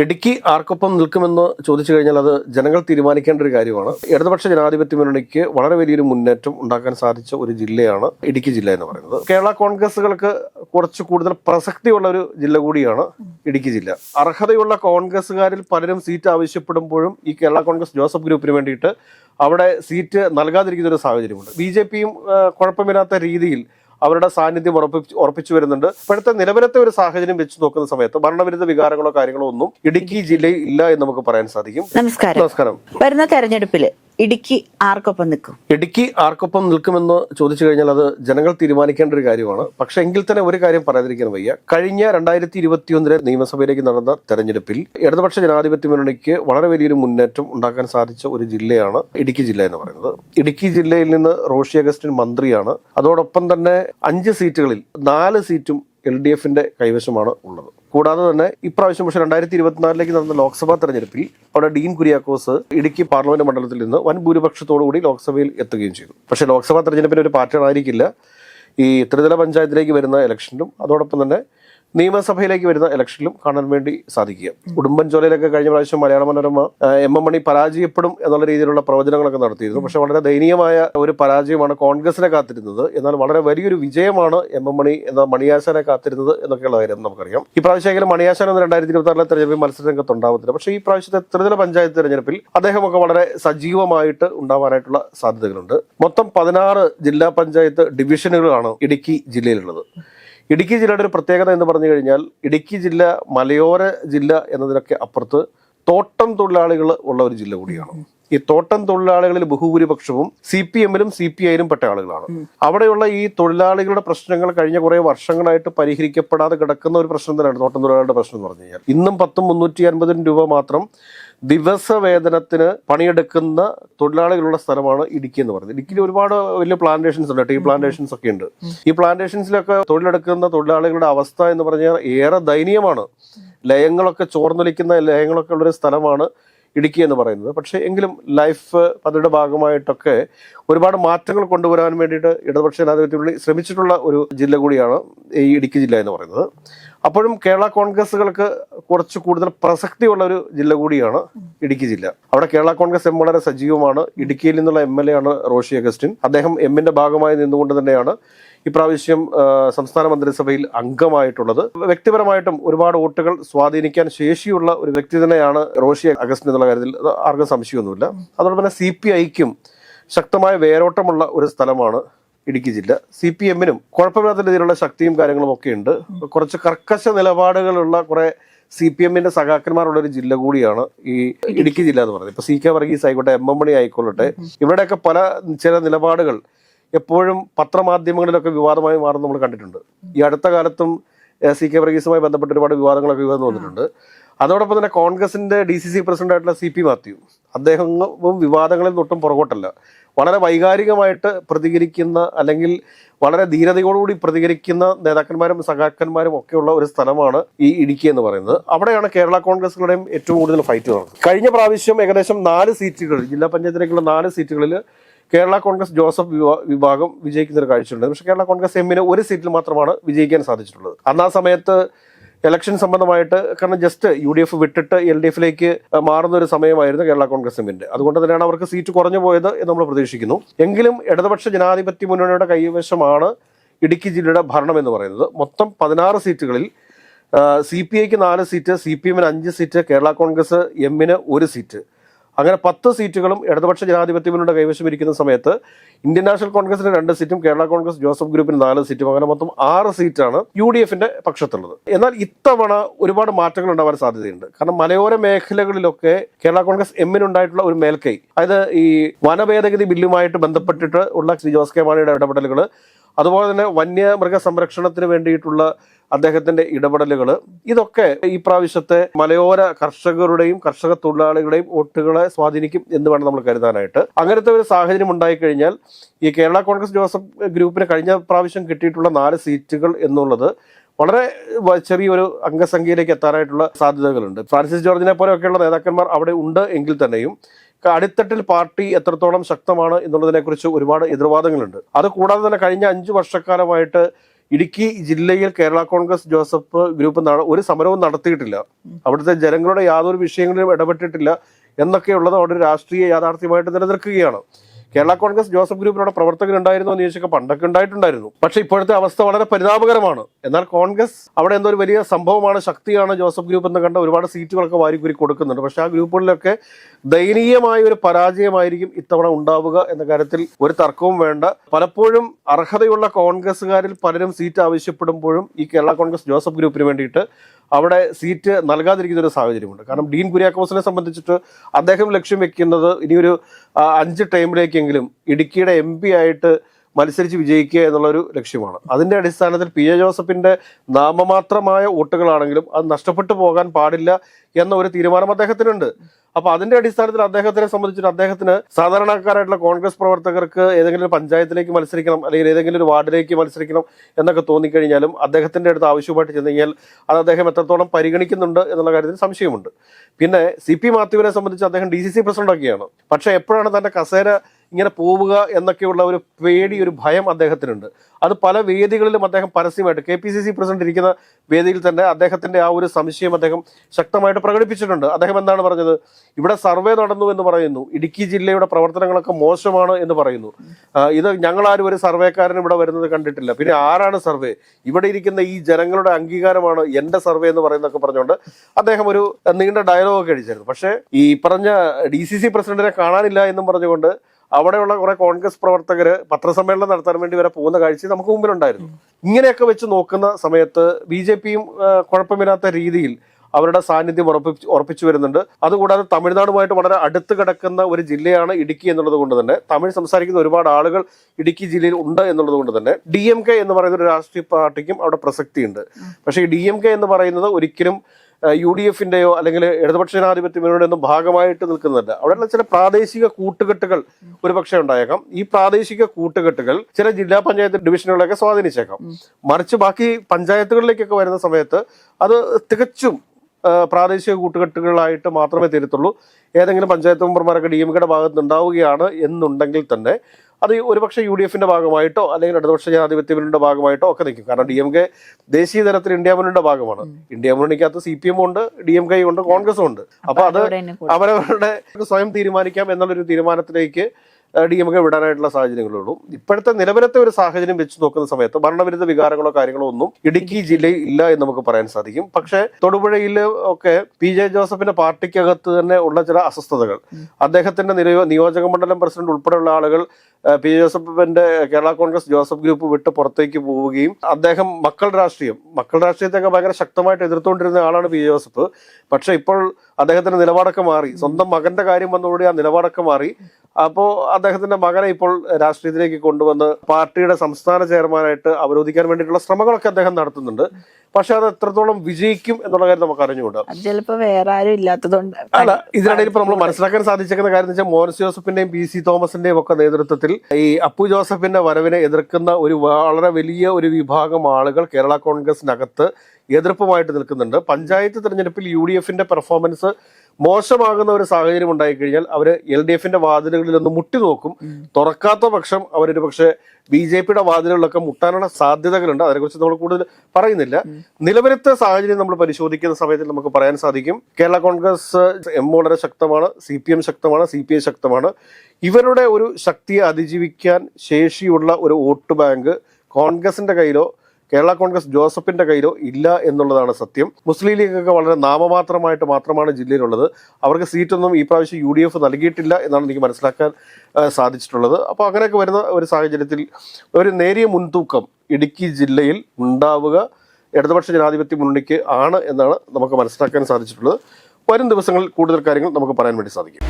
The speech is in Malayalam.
ഇടുക്കി ആർക്കൊപ്പം നിൽക്കുമെന്ന് ചോദിച്ചു കഴിഞ്ഞാൽ അത് ജനങ്ങൾ തീരുമാനിക്കേണ്ട ഒരു കാര്യമാണ്. ഇടതുപക്ഷ ജനാധിപത്യ മുന്നണിക്ക് വളരെ വലിയൊരു മുന്നേറ്റം ഉണ്ടാക്കാൻ സാധിച്ച ഒരു ജില്ലയാണ് ഇടുക്കി ജില്ല എന്ന് പറയുന്നത്. കേരള കോൺഗ്രസുകൾക്ക് കുറച്ച് കൂടുതൽ പ്രസക്തിയുള്ള ഒരു ജില്ല കൂടിയാണ് ഇടുക്കി ജില്ല. അർഹതയുള്ള കോൺഗ്രസുകാരിൽ പലരും സീറ്റ് ആവശ്യപ്പെടുമ്പോഴും ഈ കേരള കോൺഗ്രസ് ജോസഫ് ഗ്രൂപ്പിന് വേണ്ടിയിട്ട് അവിടെ സീറ്റ് നൽകാതിരിക്കുന്ന ഒരു സാഹചര്യമുണ്ട്. ബി ജെ പിയും കുഴപ്പമില്ലാത്ത രീതിയിൽ അവരുടെ സാന്നിധ്യം ഉറപ്പിച്ച് ഉറപ്പിച്ചു വരുന്നുണ്ട്. ഇപ്പോഴത്തെ നിലവിലത്തെ ഒരു സാഹചര്യം വെച്ച് നോക്കുന്ന സമയത്ത് ഭരണവിരുദ്ധ വികാരങ്ങളോ കാര്യങ്ങളോ ഒന്നും ഇടുക്കി ജില്ലയിൽ ഇല്ല എന്ന് നമുക്ക് പറയാൻ സാധിക്കും. നമസ്കാരം. നമസ്കാരം. വരുന്ന തെരഞ്ഞെടുപ്പിൽ ഇടുക്കി ആർക്കൊപ്പം നിൽക്കും? ഇടുക്കി ആർക്കൊപ്പം നിൽക്കുമെന്ന് ചോദിച്ചു കഴിഞ്ഞാൽ അത് ജനങ്ങൾ തീരുമാനിക്കേണ്ട ഒരു കാര്യമാണ്. പക്ഷെ എങ്കിൽ തന്നെ ഒരു കാര്യം പറയാതിരിക്കാൻ വയ്യ. കഴിഞ്ഞ രണ്ടായിരത്തി ഇരുപത്തിയൊന്നിലെ നിയമസഭയിലേക്ക് നടന്ന തെരഞ്ഞെടുപ്പിൽ ഇടതുപക്ഷ ജനാധിപത്യ മുന്നണിക്ക് വളരെ വലിയൊരു മുന്നേറ്റം ഉണ്ടാക്കാൻ സാധിച്ച ഒരു ജില്ലയാണ് ഇടുക്കി ജില്ല എന്ന് പറയുന്നത്. ഇടുക്കി ജില്ലയിൽ നിന്ന് റോഷി അഗസ്റ്റിൻ മന്ത്രിയാണ്. അതോടൊപ്പം തന്നെ അഞ്ച് സീറ്റുകളിൽ നാല് സീറ്റും എൽ ഡി എഫിന്റെ കൈവശമാണ് ഉള്ളത്. കൂടാതെ തന്നെ ഇപ്രാവശ്യം പക്ഷേ രണ്ടായിരത്തി ഇരുപത്തിനാലിലേക്ക് നടന്ന ലോക്സഭാ തെരഞ്ഞെടുപ്പിൽ അവിടെ ഡീൻ കുര്യാക്കോസ് ഇടുക്കി പാർലമെന്റ് മണ്ഡലത്തിൽ നിന്ന് വൻ ഭൂരിപക്ഷത്തോടുകൂടി ലോക്സഭയിൽ എത്തുകയും ചെയ്തു. പക്ഷേ ലോക്സഭാ തെരഞ്ഞെടുപ്പിന് ഒരു പാറ്റേൺ ആയിരിക്കില്ല ഈ ത്രിതല പഞ്ചായത്തിലേക്ക് വരുന്ന ഇലക്ഷനിലും അതോടൊപ്പം തന്നെ നിയമസഭയിലേക്ക് വരുന്ന ഇലക്ഷനിലും കാണാൻ വേണ്ടി സാധിക്കുക. ഉടുമ്പൻചോലയിലൊക്കെ കഴിഞ്ഞ പ്രാവശ്യം മലയാള മനോരമ എം എം മണി പരാജയപ്പെടും എന്നുള്ള രീതിയിലുള്ള പ്രവചനങ്ങളൊക്കെ നടത്തിയിരുന്നു. പക്ഷെ വളരെ ദയനീയമായ ഒരു പരാജയമാണ് കോൺഗ്രസിനെ കാത്തിരുന്നത്. എന്നാൽ വളരെ വലിയൊരു വിജയമാണ് എം എം മണി എന്ന മണിയാശാനെ കാത്തിരുന്നത് എന്നൊക്കെയുള്ള കാര്യം നമുക്കറിയാം. ഈ പ്രാവശ്യമെങ്കിലും മണിയാശാൻ രണ്ടായിരത്തി ഇരുപത്തി ആറിലെ തെരഞ്ഞെടുപ്പിൽ മത്സര രംഗത്ത് ഉണ്ടാവത്തില്ല. പക്ഷേ ഈ പ്രാവശ്യത്തെ ത്രിതല പഞ്ചായത്ത് തെരഞ്ഞെടുപ്പിൽ അദ്ദേഹമൊക്കെ വളരെ സജീവമായിട്ട് ഉണ്ടാവാനായിട്ടുള്ള സാധ്യതകളുണ്ട്. മൊത്തം പതിനാറ് ജില്ലാ പഞ്ചായത്ത് ഡിവിഷനുകളാണ് ഇടുക്കി ജില്ലയിലുള്ളത്. ഇടുക്കി ജില്ലയുടെ ഒരു പ്രത്യേകത എന്ന് പറഞ്ഞു കഴിഞ്ഞാൽ ഇടുക്കി ജില്ല മലയോര ജില്ല എന്നതിനൊക്കെ അപ്പുറത്ത് തോട്ടം തൊഴിലാളികൾ ഉള്ള ഒരു ജില്ല കൂടിയാണ്. ഈ തോട്ടം തൊഴിലാളികളിൽ ബഹുഭൂരിപക്ഷവും സി പി എമ്മിലും സി പി ഐയിലും പെട്ട ആളുകളാണ്. അവിടെയുള്ള ഈ തൊഴിലാളികളുടെ പ്രശ്നങ്ങൾ കഴിഞ്ഞ കുറെ വർഷങ്ങളായിട്ട് പരിഹരിക്കപ്പെടാതെ കിടക്കുന്ന ഒരു പ്രശ്നം തന്നെയാണ് തോട്ടം തൊഴിലാളികളുടെ പ്രശ്നം എന്ന് പറഞ്ഞു കഴിഞ്ഞാൽ. ഇന്നും പത്തും മുന്നൂറ്റി അൻപതിനും രൂപ മാത്രം ദിവസ വേതനത്തിന് പണിയെടുക്കുന്ന തൊഴിലാളികളുള്ള സ്ഥലമാണ് ഇടുക്കി എന്ന് പറയുന്നത്. ഇടുക്കിയിൽ ഒരുപാട് വലിയ പ്ലാന്റേഷൻസ് ഉണ്ട് ടീ പ്ലാന്റേഷൻസ് ഒക്കെ ഉണ്ട്. ഈ പ്ലാന്റേഷൻസിലൊക്കെ തൊഴിലെടുക്കുന്ന തൊഴിലാളികളുടെ അവസ്ഥ എന്ന് പറഞ്ഞാൽ ഏറെ ദയനീയമാണ്. ലയങ്ങളൊക്കെ ചോർന്നൊലിക്കുന്ന ലയങ്ങളൊക്കെ ഉള്ളൊരു സ്ഥലമാണ് ഇടുക്കി എന്ന് പറയുന്നത്. പക്ഷേ എങ്കിലും ലൈഫ് പദ്ധതിയുടെ ഭാഗമായിട്ടൊക്കെ ഒരുപാട് മാറ്റങ്ങൾ കൊണ്ടുവരാൻ വേണ്ടിയിട്ട് ഇടതുപക്ഷ ജനാധിപത്യമുള്ളി ശ്രമിച്ചിട്ടുള്ള ഒരു ജില്ല കൂടിയാണ് ഈ ഇടുക്കി ജില്ല എന്ന് പറയുന്നത്. അപ്പോഴും കേരള കോൺഗ്രസുകൾക്ക് കുറച്ച് കൂടുതൽ പ്രസക്തിയുള്ള ഒരു ജില്ല കൂടിയാണ് ഇടുക്കി ജില്ല. അവിടെ കേരള കോൺഗ്രസ് എം വളരെ സജീവമാണ്. ഇടുക്കിയിൽ നിന്നുള്ള എം എൽ എ ആണ് റോഷി അഗസ്റ്റിൻ. അദ്ദേഹം എമ്മിന്റെ ഭാഗമായി നിന്നുകൊണ്ട് തന്നെയാണ് ഇപ്രാവശ്യം സംസ്ഥാന മന്ത്രിസഭയിൽ അംഗമായിട്ടുള്ളത്. വ്യക്തിപരമായിട്ടും ഒരുപാട് വോട്ടുകൾ സ്വാധീനിക്കാൻ ശേഷിയുള്ള ഒരു വ്യക്തി തന്നെയാണ് റോഷി അഗസ്റ്റിൻ എന്നുള്ള കാര്യത്തിൽ ആർക്കും സംശയമൊന്നുമില്ല. അതോടൊപ്പം തന്നെ സി പി ഐക്കും ശക്തമായ വേരോട്ടമുള്ള ഒരു സ്ഥലമാണ് ഇടുക്കി ജില്ല. സി പി എമ്മിനും കുഴപ്പമില്ലാത്ത രീതിയിലുള്ള ശക്തിയും കാര്യങ്ങളും ഒക്കെ ഉണ്ട്. കുറച്ച് കർക്കശ നിലപാടുകളുള്ള കുറെ സി പി എമ്മിന്റെ സഖാക്കന്മാരുള്ള ഒരു ജില്ല കൂടിയാണ് ഈ ഇടുക്കി ജില്ല എന്ന് പറയുന്നത്. ഇപ്പൊ സി കെ വർഗീസ് ആയിക്കോട്ടെ എം എം മണി ആയിക്കൊള്ളട്ടെ ഇവിടെയൊക്കെ പല ചില നിലപാടുകൾ എപ്പോഴും പത്രമാധ്യമങ്ങളിലൊക്കെ വിവാദമായി മാറുന്നത് നമ്മൾ കണ്ടിട്ടുണ്ട്. ഈ അടുത്ത കാലത്തും സി കെ വർഗീസുമായി ബന്ധപ്പെട്ട് ഒരുപാട് വിവാദങ്ങളൊക്കെ വിവാദം വന്നിട്ടുണ്ട്. അതോടൊപ്പം തന്നെ കോൺഗ്രസിന്റെ ഡി സി സി പ്രസിഡന്റ് ആയിട്ടുള്ള സി പി മാത്യു അദ്ദേഹവും വിവാദങ്ങളിൽ നിന്നൊട്ടും പുറകോട്ടല്ല. വളരെ വൈകാരികമായിട്ട് പ്രതികരിക്കുന്ന അല്ലെങ്കിൽ വളരെ ധീരതയോടുകൂടി പ്രതികരിക്കുന്ന നേതാക്കന്മാരും സഖാക്കന്മാരും ഒക്കെയുള്ള ഒരു സ്ഥലമാണ് ഈ ഇടുക്കി എന്ന് പറയുന്നത്. അവിടെയാണ് കേരള കോൺഗ്രസുകളുടെയും ഏറ്റവും കൂടുതൽ ഫൈറ്റ് നടന്നത്. കഴിഞ്ഞ പ്രാവശ്യം ഏകദേശം നാല് സീറ്റുകൾ ജില്ലാ പഞ്ചായത്തിലേക്കുള്ള നാല് സീറ്റുകളിൽ കേരള കോൺഗ്രസ് ജോസഫ് വിഭാഗം വിജയിക്കുന്ന ഒരു കാഴ്ചയുണ്ട്. പക്ഷേ കേരള കോൺഗ്രസ് എമ്മിന് ഒരു സീറ്റിൽ മാത്രമാണ് വിജയിക്കാൻ സാധിച്ചിട്ടുള്ളത്. അന്ന് ആ സമയത്ത് ഇലക്ഷൻ സംബന്ധമായിട്ട് കാരണം ജസ്റ്റ് യു ഡി എഫ് വിട്ടിട്ട് എൽ ഡി എഫിലേക്ക് മാറുന്ന ഒരു സമയമായിരുന്നു കേരള കോൺഗ്രസ് എമ്മിന്റെ അതുകൊണ്ട് തന്നെയാണ് അവർക്ക് സീറ്റ് കുറഞ്ഞു പോയത് എന്ന് നമ്മൾ പ്രതീക്ഷിക്കുന്നു. എങ്കിലും ഇടതുപക്ഷ ജനാധിപത്യ മുന്നണിയുടെ കൈവശമാണ് ഇടുക്കി ജില്ലയുടെ ഭരണം എന്ന് പറയുന്നത്. മൊത്തം പതിനാറ് സീറ്റുകളിൽ സി പി ഐക്ക് നാല് സീറ്റ് സി പി എമ്മിന് അഞ്ച് സീറ്റ് കേരള കോൺഗ്രസ് എമ്മിന് ഒരു സീറ്റ്. അങ്ങനെ പത്ത് സീറ്റുകളും ഇടതുപക്ഷ ജനാധിപത്യ മുന്നണിയുടെ കൈവശം ഇരിക്കുന്ന സമയത്ത് ഇന്ത്യൻ നാഷണൽ കോൺഗ്രസിന് രണ്ട് സീറ്റും കേരള കോൺഗ്രസ് ജോസഫ് ഗ്രൂപ്പിന് നാല് സീറ്റും. അങ്ങനെ മൊത്തം ആറ് സീറ്റാണ് യു ഡി എഫിന്റെ പക്ഷത്തുള്ളത്. എന്നാൽ ഇത്തവണ ഒരുപാട് മാറ്റങ്ങൾ ഉണ്ടാവാൻ സാധ്യതയുണ്ട്. കാരണം മലയോര മേഖലകളിലൊക്കെ കേരള കോൺഗ്രസ് എമ്മിനുണ്ടായിട്ടുള്ള ഒരു മേൽക്കൈ അതായത് ഈ വനഭേദഗതി ബില്ലുമായിട്ട് ബന്ധപ്പെട്ടിട്ട് ഉള്ള ശ്രീ ജോസ് കെ മാണിയുടെ ഇടപെടലുകൾ അതുപോലെ തന്നെ വന്യമൃഗ സംരക്ഷണത്തിന് വേണ്ടിയിട്ടുള്ള അദ്ദേഹത്തിന്റെ ഇടപെടലുകൾ ഇതൊക്കെ ഈ പ്രാവശ്യത്തെ മലയോര കർഷകരുടെയും കർഷക തൊഴിലാളികളുടെയും വോട്ടുകളെ സ്വാധീനിക്കും എന്ന് വേണം നമ്മൾ കരുതാനായിട്ട്. അങ്ങനത്തെ ഒരു സാഹചര്യം ഉണ്ടായിക്കഴിഞ്ഞാൽ ഈ കേരള കോൺഗ്രസ് ജോസഫ് ഗ്രൂപ്പിന് കഴിഞ്ഞ പ്രാവശ്യം കിട്ടിയിട്ടുള്ള നാല് സീറ്റുകൾ എന്നുള്ളത് വളരെ ചെറിയൊരു അംഗസംഖ്യയിലേക്ക് എത്താനായിട്ടുള്ള സാധ്യതകളുണ്ട്. ഫ്രാൻസിസ് ജോർജിനെ പോലെയൊക്കെയുള്ള നേതാക്കന്മാർ അവിടെ ഉണ്ട് എങ്കിൽ തന്നെയും അടിത്തട്ടിൽ പാർട്ടി എത്രത്തോളം ശക്തമാണ് എന്നുള്ളതിനെക്കുറിച്ച് ഒരുപാട് എതിർവാദങ്ങളുണ്ട്. അത് കൂടാതെ തന്നെ കഴിഞ്ഞ അഞ്ച് വർഷക്കാലമായിട്ട് ഇടുക്കി ജില്ലയിൽ കേരള കോൺഗ്രസ് ജോസഫ് ഗ്രൂപ്പ് ഒരു സമരവും നടത്തിയിട്ടില്ല. അവിടുത്തെ ജനങ്ങളുടെ യാതൊരു വിഷയങ്ങളിലും ഇടപെട്ടിട്ടില്ല എന്നൊക്കെയുള്ളത് അവിടെ രാഷ്ട്രീയ യാഥാർത്ഥ്യമായിട്ട് നിലനിൽക്കുകയാണ്. കേരള കോൺഗ്രസ് ജോസഫ് ഗ്രൂപ്പിനോട് പ്രവർത്തകരുണ്ടായിരുന്നു എന്ന് ചോദിച്ചൊക്കെ പണ്ടൊക്കെ ഉണ്ടായിട്ടുണ്ടായിരുന്നു. പക്ഷെ ഇപ്പോഴത്തെ അവസ്ഥ വളരെ പരിതാപകരമാണ്. എന്നാൽ കോൺഗ്രസ് അവിടെ എന്തോ ഒരു വലിയ സംഭവമാണ് ശക്തിയാണ് ജോസഫ് ഗ്രൂപ്പ് എന്ന് കണ്ട ഒരുപാട് സീറ്റുകളൊക്കെ വാരിക്കുരി കൊടുക്കുന്നുണ്ട്. പക്ഷെ ആ ഗ്രൂപ്പുകളിലൊക്കെ ദയനീയമായ ഒരു പരാജയമായിരിക്കും ഇത്തവണ ഉണ്ടാവുക എന്ന കാര്യത്തിൽ ഒരു തർക്കവും വേണ്ട. പലപ്പോഴും അർഹതയുള്ള കോൺഗ്രസ്സുകാരിൽ പലരും സീറ്റ് ആവശ്യപ്പെടുമ്പോഴും ഈ കേരള കോൺഗ്രസ് ജോസഫ് ഗ്രൂപ്പിന് വേണ്ടിയിട്ട് അവിടെ സീറ്റ് നൽകാതിരിക്കുന്ന ഒരു സാഹചര്യമുണ്ട്. കാരണം ഡീൻ കുര്യാക്കോസിനെ സംബന്ധിച്ചിട്ട് അദ്ദേഹം ലക്ഷ്യം വെക്കുന്നത് ഇനിയൊരു അഞ്ച് ടൈമിലേക്കെങ്കിലും ഇടുക്കിയുടെ എം ആയിട്ട് മത്സരിച്ച് വിജയിക്കുക എന്നുള്ളൊരു ലക്ഷ്യമാണ്. അതിന്റെ അടിസ്ഥാനത്തിൽ പി എ ജോസഫിന്റെ നാമമാത്രമായ വോട്ടുകളാണെങ്കിലും അത് നഷ്ടപ്പെട്ടു പോകാൻ പാടില്ല എന്ന ഒരു തീരുമാനം അദ്ദേഹത്തിനുണ്ട്. അപ്പൊ അതിന്റെ അടിസ്ഥാനത്തിൽ അദ്ദേഹത്തിനെ സംബന്ധിച്ചിട്ട് അദ്ദേഹത്തിന് സാധാരണക്കാരായിട്ടുള്ള കോൺഗ്രസ് പ്രവർത്തകർക്ക് ഏതെങ്കിലും ഒരു പഞ്ചായത്തിലേക്ക് മത്സരിക്കണം അല്ലെങ്കിൽ ഏതെങ്കിലും ഒരു വാർഡിലേക്ക് മത്സരിക്കണം എന്നൊക്കെ തോന്നിക്കഴിഞ്ഞാലും അദ്ദേഹത്തിന്റെ അടുത്ത് ആവശ്യമായിട്ട് ചെന്ന് കഴിഞ്ഞാൽ അത് അദ്ദേഹം എത്രത്തോളം പരിഗണിക്കുന്നുണ്ട് എന്നുള്ള കാര്യത്തിൽ സംശയമുണ്ട്. പിന്നെ സി പി മാത്യുവിനെ സംബന്ധിച്ച് അദ്ദേഹം ഡി സി സി പ്രസിഡന്റ് ഒക്കെയാണ് പക്ഷെ എപ്പോഴാണ് തന്റെ കസേര ഇങ്ങനെ പോവുക എന്നൊക്കെയുള്ള ഒരു പേടി ഒരു ഭയം അദ്ദേഹത്തിനുണ്ട്. അത് പല വേദികളിലും അദ്ദേഹം പരസ്യമായിട്ട് K P C C president ഇരിക്കുന്ന വേദിയിൽ തന്നെ അദ്ദേഹത്തിന്റെ ആ ഒരു സംശയം അദ്ദേഹം ശക്തമായിട്ട് പ്രകടിപ്പിച്ചിട്ടുണ്ട്. അദ്ദേഹം എന്താണ് പറഞ്ഞത്? ഇവിടെ സർവേ നടന്നു എന്ന് പറയുന്നു. ഇടുക്കി ജില്ലയുടെ പ്രവർത്തനങ്ങളൊക്കെ മോശമാണ് എന്ന് പറയുന്നു. ഇത് ഞങ്ങൾ ആരും ഒരു സർവേക്കാരൻ ഇവിടെ വരുന്നത് കണ്ടിട്ടില്ല. പിന്നെ ആരാണ് സർവേ? ഇവിടെ ഇരിക്കുന്ന ഈ ജനങ്ങളുടെ അംഗീകാരമാണ് എന്റെ സർവേ എന്ന് പറയുന്നതൊക്കെ പറഞ്ഞുകൊണ്ട് അദ്ദേഹം ഒരു നീണ്ട ഡയലോഗ് ഒക്കെ പക്ഷേ ഈ പറഞ്ഞ ഡി സി സി പ്രസിഡന്റിനെ കാണാനില്ല എന്നും പറഞ്ഞുകൊണ്ട് അവിടെയുള്ള കുറെ കോൺഗ്രസ് പ്രവർത്തകർ പത്രസമ്മേളനം നടത്താൻ വേണ്ടി വരെ പോകുന്ന കാഴ്ച നമുക്ക് മുമ്പിലുണ്ടായിരുന്നു. ഇങ്ങനെയൊക്കെ വെച്ച് നോക്കുന്ന സമയത്ത് ബി ജെ പിയും കുഴപ്പമില്ലാത്ത രീതിയിൽ അവരുടെ സാന്നിധ്യം ഉറപ്പിച്ച് ഉറപ്പിച്ചു വരുന്നുണ്ട്. അതുകൂടാതെ തമിഴ്നാടുമായിട്ട് വളരെ അടുത്ത് കിടക്കുന്ന ഒരു ജില്ലയാണ് ഇടുക്കി എന്നുള്ളത് കൊണ്ട് തന്നെ. തമിഴ് സംസാരിക്കുന്ന ഒരുപാട് ആളുകൾ ഇടുക്കി ജില്ലയിൽ ഉണ്ട് എന്നുള്ളത് കൊണ്ട് തന്നെ. ഡി എം കെ എന്ന് പറയുന്ന ഒരു രാഷ്ട്രീയ പാർട്ടിക്കും അവിടെ പ്രസക്തിയുണ്ട്. പക്ഷേ ഡി എം കെ എന്ന് പറയുന്നത് ഒരിക്കലും യു ഡി എഫിന്റെയോ അല്ലെങ്കിൽ ഇടതുപക്ഷ ജനാധിപത്യ മുന്നണിയുടെ ഒന്നും ഭാഗമായിട്ട് നിൽക്കുന്നുണ്ട് അവിടെയുള്ള ചില പ്രാദേശിക കൂട്ടുകെട്ടുകൾ ഒരുപക്ഷെ ഉണ്ടായേക്കാം. ഈ പ്രാദേശിക കൂട്ടുകെട്ടുകൾ ചില ജില്ലാ പഞ്ചായത്ത് ഡിവിഷനുകളൊക്കെ സ്വാധീനിച്ചേക്കാം. മറിച്ച് ബാക്കി പഞ്ചായത്തുകളിലേക്കൊക്കെ വരുന്ന സമയത്ത് അത് തികച്ചും പ്രാദേശിക കൂട്ടുകെട്ടുകളായിട്ട് മാത്രമേ തീരത്തുള്ളൂ. ഏതെങ്കിലും പഞ്ചായത്ത് മെമ്പർമാരൊക്കെ ഡി എം കെയുടെ ഭാഗത്ത് ഉണ്ടാവുകയാണ് എന്നുണ്ടെങ്കിൽ തന്നെ അത് ഒരുപക്ഷെ യു ഡി എഫിന്റെ ഭാഗമായിട്ടോ അല്ലെങ്കിൽ ഇടതുപക്ഷ ജനാധിപത്യ മുന്നണിയുടെ ഭാഗമായിട്ടോ ഒക്കെ നിൽക്കും. കാരണം ഡി എം കെ ദേശീയ തലത്തിൽ ഇന്ത്യ മുന്നണിയുടെ ഭാഗമാണ്. ഇന്ത്യ മുന്നണിക്കകത്ത് സി പി എം ഉണ്ട് ഡി എം കെ ഉണ്ട് കോൺഗ്രസും ഉണ്ട്. അപ്പൊ അത്. അവരവരുടെ സ്വയം തീരുമാനിക്കാം എന്നുള്ളൊരു തീരുമാനത്തിലേക്ക് ഡി എം കെ വിടാനായിട്ടുള്ള സാഹചര്യങ്ങളുള്ളൂ. ഇപ്പോഴത്തെ നിലവിലത്തെ ഒരു സാഹചര്യം വെച്ച് നോക്കുന്ന സമയത്ത് ഭരണവിരുദ്ധ വികാരങ്ങളോ കാര്യങ്ങളോ ഒന്നും ഇടുക്കി ജില്ലയിൽ ഇല്ല എന്ന് നമുക്ക് പറയാൻ സാധിക്കും. പക്ഷേ തൊടുപുഴയിൽ ഒക്കെ പി ജെ ജോസഫിന്റെ പാർട്ടിക്കകത്ത് തന്നെ ഉള്ള ചില അസ്വസ്ഥതകൾ. അദ്ദേഹത്തിന്റെ നിയോജക മണ്ഡലം പ്രസിഡന്റ് ഉൾപ്പെടെയുള്ള ആളുകൾ പി ജെ ജോസഫിന്റെ കേരള കോൺഗ്രസ് ജോസഫ് ഗ്രൂപ്പ് വിട്ട് പുറത്തേക്ക് പോവുകയും അദ്ദേഹം മക്കൾ രാഷ്ട്രീയം മക്കൾ രാഷ്ട്രീയത്തെ ഭയങ്കര ശക്തമായിട്ട് എതിർത്തുകൊണ്ടിരുന്ന ആളാണ് പി ജെ ജോസഫ്. പക്ഷെ ഇപ്പോൾ അദ്ദേഹത്തിന്റെ നിലപാടൊക്കെ മാറി. സ്വന്തം മകന്റെ കാര്യം വന്നതോടെ ആ നിലപാടൊക്കെ മാറി. അപ്പോ അദ്ദേഹത്തിന്റെ മകനെ ഇപ്പോൾ രാഷ്ട്രീയത്തിലേക്ക് കൊണ്ടുവന്ന് പാർട്ടിയുടെ സംസ്ഥാന ചെയർമാനായിട്ട് അവരോധിക്കാൻ വേണ്ടിയിട്ടുള്ള ശ്രമങ്ങളൊക്കെ അദ്ദേഹം നടത്തുന്നുണ്ട്. പക്ഷെ അത് എത്രത്തോളം വിജയിക്കും എന്നുള്ള കാര്യം നമുക്ക് അറിഞ്ഞുകൂടാ. വേറെ ആരും ഇല്ലാത്തതുകൊണ്ട് അല്ല ഇതിനിടയിൽ ഇപ്പൊ നമ്മൾ മനസ്സിലാക്കാൻ സാധിച്ചേക്കുന്ന കാര്യം എന്ന് വെച്ചാൽ മോൻസ് ജോസഫിന്റെയും പി സി തോമസിന്റെയും ഒക്കെ നേതൃത്വത്തിൽ ഈ അപ്പു ജോസഫിന്റെ വരവിനെ എതിർക്കുന്ന ഒരു വളരെ വലിയ ഒരു വിഭാഗം ആളുകൾ കേരള കോൺഗ്രസിനകത്ത് എതിർപ്പുമായിട്ട് നിൽക്കുന്നുണ്ട്. പഞ്ചായത്ത് തെരഞ്ഞെടുപ്പിൽ യു ഡി എഫിന്റെ പെർഫോമൻസ് മോശമാകുന്ന ഒരു സാഹചര്യം ഉണ്ടായിക്കഴിഞ്ഞാൽ അവർ എൽ ഡി എഫിന്റെ വാതിലുകളിൽ ഒന്ന് മുട്ടി നോക്കും തുറക്കാത്ത പക്ഷം അവരൊരു പക്ഷേ ബി ജെ പിയുടെ വാതിലുകളിലൊക്കെ മുട്ടാനുള്ള സാധ്യതകളുണ്ട്. അതിനെക്കുറിച്ച് നമ്മൾ കൂടുതൽ പറയുന്നില്ല. നിലവിലത്തെ സാഹചര്യം നമ്മൾ പരിശോധിക്കുന്ന സമയത്തിൽ നമുക്ക് പറയാൻ സാധിക്കും. കേരള കോൺഗ്രസ് എം വളരെ ശക്തമാണ് സി പി എം ശക്തമാണ് സി പി ഐ ശക്തമാണ്. ഇവരുടെ ഒരു ശക്തിയെ അതിജീവിക്കാൻ ശേഷിയുള്ള ഒരു വോട്ട് ബാങ്ക് കോൺഗ്രസിന്റെ കയ്യിലോ കേരള കോൺഗ്രസ് ജോസഫിന്റെ കയ്യിലോ ഇല്ല എന്നുള്ളതാണ് സത്യം. മുസ്ലിം ലീഗൊക്കെ വളരെ നാമമാത്രമായിട്ട് മാത്രമാണ് ജില്ലയിലുള്ളത്. അവർക്ക് സീറ്റൊന്നും ഈ പ്രാവശ്യം യു ഡി എഫ് നൽകിയിട്ടില്ല എന്നാണ് എനിക്ക് മനസ്സിലാക്കാൻ സാധിച്ചിട്ടുള്ളത്. അപ്പോൾ അങ്ങനെയൊക്കെ വരുന്ന ഒരു സാഹചര്യത്തിൽ ഒരു നേരിയ മുൻതൂക്കം ഇടുക്കി ജില്ലയിൽ ഉണ്ടാവുക ഇടതുപക്ഷ ജനാധിപത്യ മുന്നണിക്ക് ആണ് എന്നാണ് നമുക്ക് മനസ്സിലാക്കാൻ സാധിച്ചിട്ടുള്ളത്. വരും ദിവസങ്ങളിൽ കൂടുതൽ കാര്യങ്ങൾ നമുക്ക് പറയാൻ വേണ്ടി സാധിക്കും.